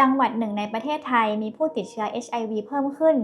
จังหวัดหนึ่งในประเทศไทยมีผู้ติดเชื้อ HIV เพิ่มขึ้น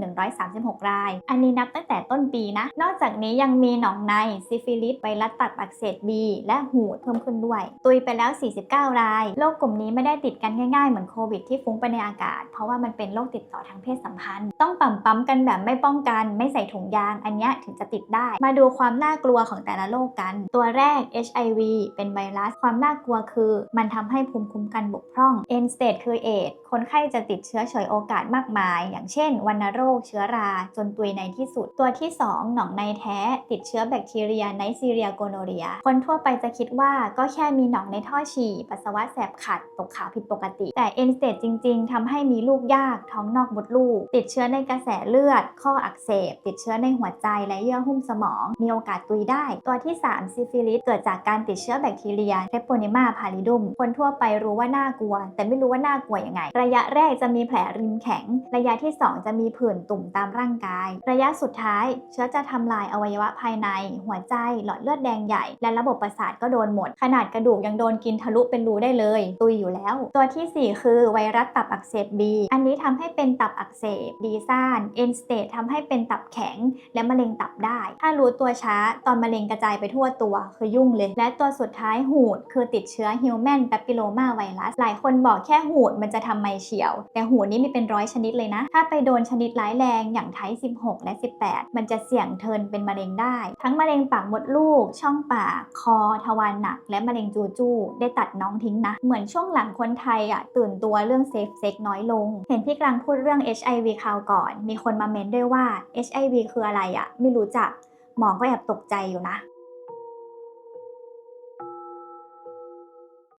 136 ราย อันนี้นับตั้งแต่ต้นปีนะ นอกจากนี้ยังมีหนองในซิฟิลิสไวรัสตับอักเสบ B และหูดเพิ่มขึ้นด้วย ตุยไปแล้ว 49 ราย โรคกลุ่มนี้ไม่ได้ติดกันง่ายๆ เหมือนโควิดที่ฟุ้งไปในอากาศ เพราะว่ามันเป็นโรคติดต่อทางเพศสัมพันธ์ ต้องปั๊มปั๊มๆกันแบบไม่ป้องกัน ไม่ใส่ถุงยาง อันนี้ถึงจะติดได้ มาดูความน่ากลัวของแต่ละโรคกัน ตัวแรก HIV เป็นไวรัส ความน่ากลัวคือ มันทำให้ภูมิคุ้มกันบกพร่อง End stage คือเอด คนไข้จะติดเชื้อเฉยโอกาสมากมาย อย่างเช่นวัณโรค เชื้อราจนตุยในที่สุด ตัวที่ 2 หนองในแท้ ติดเชื้อแบคทีเรียไนซีเรียโกโนเรีย คนทั่วไปจะคิดว่าก็แค่มีหนองในท่อฉี่ ปัสสาวะแสบขัด ตกขาวผิดปกติ แต่ End stage จริง ๆทำให้มีลูกยาก ท้องนอกมดลูก ติดเชื้อในกระแสเลือด ข้ออักเสบ ติดเชื้อในหัวใจและเยื่อหุ้มสมอง มีโอกาสตุยได้ ตัวที่ 3 ซิฟิลิส เกิดจากการติดเชื้อแบคทีเรียเทปโปนิมาพาริดุมคนทั่วไปรู้ว่าน่ากลัว แต่ไม่รู้ว่าน่ากลัวยังไงระยะแรกจะมีแผลริมแข็ง ระยะที่ 2 จะมีผื่นตุ่มตามร่างกาย ระยะสุดท้าย เชื้อจะทำลายอวัยวะภายใน หัวใจ หลอดเลือดแดงใหญ่ และระบบประสาทก็โดนหมด ขนาดกระดูกยังโดนกินทะลุเป็นรูได้เลย ตุยอยู่แล้ว ตัวทีสี่4 คือไวรัสตับอักเสบ B อันนี้ทำให้เป็นตับอักเสบดีซ่านเอ็นสเตททำให้เป็นตับแข็ง และมะเร็งตับได้ ถ้ารู้ตัวช้าตอนมะเร็งกระจายไปทั่วตัวคือยุ่งเลย และตัวสุดท้ายหูดคือติดเชื้อ Human Papilloma Virus หลายคนบอกแค่หูดมันจะทำไมเฉียว แต่หูนี้มีเป็นร้อยชนิดเลยนะ ถ้าไปโดนชนิดร้ายแรงอย่างไทป์16 และ 18 มันจะเสี่ยงเทินเป็นมะเร็งได้ ทั้งมะเร็งปากมดลูก ช่องปาก คอ ทวารหนัก และมะเร็งจูจูได้ตัดน้องทิ้งนะ เหมือนช่วงหลังคนไทยอะตื่นตัวเรื่องเซฟเซ็กน้อยลง เห็นพี่กลางพูดเรื่อง HIV คราวก่อน มีคนมาเมนด้วยว่า HIV คืออะไรอะ ไม่รู้จักหมอก็แอบตกใจอยู่นะ